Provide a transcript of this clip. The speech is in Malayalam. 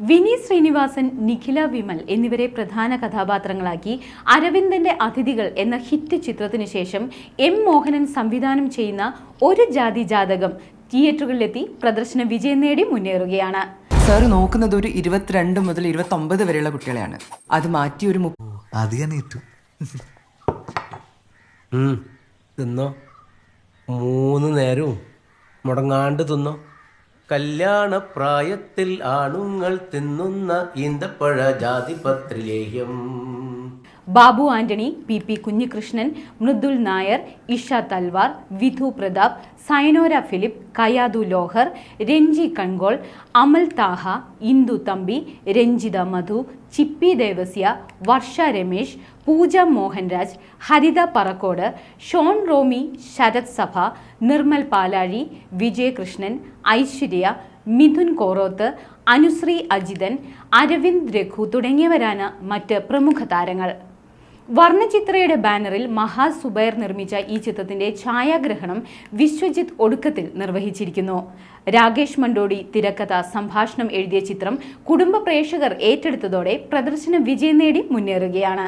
വിനി ശ്രീനിവാസൻ നിഖില വിമൽ എന്നിവരെ പ്രധാന കഥാപാത്രങ്ങളാക്കി അരവിന്ദന്റെ അതിഥികൾ എന്ന ഹിറ്റ് ചിത്രത്തിനു ശേഷം എം മോഹനൻ സംവിധാനം ചെയ്യുന്ന ഒരു ജാതി ജാതകം തിയേറ്ററുകളിലെത്തി പ്രദർശന വിജയം നേടി മുന്നേറുകയാണ്. സാർ നോക്കുന്നത് ഒരു ഇരുപത്തിരണ്ട് മുതൽ ഇരുപത്തൊമ്പത് വരെയുള്ള കുട്ടികളെയാണ്. അത് മാറ്റി ഒരു അത് ഞാൻ ഏറ്റു. തിന്നോ? മൂന്ന് നേരവും മുടങ്ങാണ്ട് തിന്നോ? കല്യാണപ്രായത്തിൽ ആണുങ്ങൾ തിന്നുന്ന ഈന്തപ്പഴ ജാതിപത്രിലേഹ്യം. ബാബു ആന്റണി പി പി കുഞ്ഞികൃഷ്ണൻ മൃദുൽ നായർ ഇഷ തൽവാർ വിധു പ്രതാപ് സൈനോര ഫിലിപ്പ് കയാദു ലോഹർ രഞ്ജി കൺഗോൾ അമൽ താഹ ഇന്ദു തമ്പി രഞ്ജിത മധു ചിപ്പി ദേവസ്യ വർഷ രമേശ് പൂജ മോഹൻരാജ് ഹരിത പറക്കോട് ഷോൺ റോമി ശരത് സഭ നിർമ്മൽ പാലാഴി വിജയകൃഷ്ണൻ ഐശ്വര്യ മിഥുൻ കോറോത്ത് അനുശ്രീ അജിതൻ അരവിന്ദ് രഘു തുടങ്ങിയവരാണ് മറ്റ് പ്രമുഖ താരങ്ങൾ. വർണചിത്രയുടെ ബാനറിൽ മഹാ സുബൈർ നിർമ്മിച്ച ഈ ചിത്രത്തിന്റെ ഛായാഗ്രഹണം വിശ്വജിത് ഒടുക്കത്തിൽ നിർവഹിച്ചിരിക്കുന്നു. രാകേഷ് മണ്ടോടി തിരക്കഥ സംഭാഷണം എഴുതിയ ചിത്രം കുടുംബ പ്രേക്ഷകർ ഏറ്റെടുത്തതോടെ പ്രദർശനം വിജയം നേടി മുന്നേറുകയാണ്.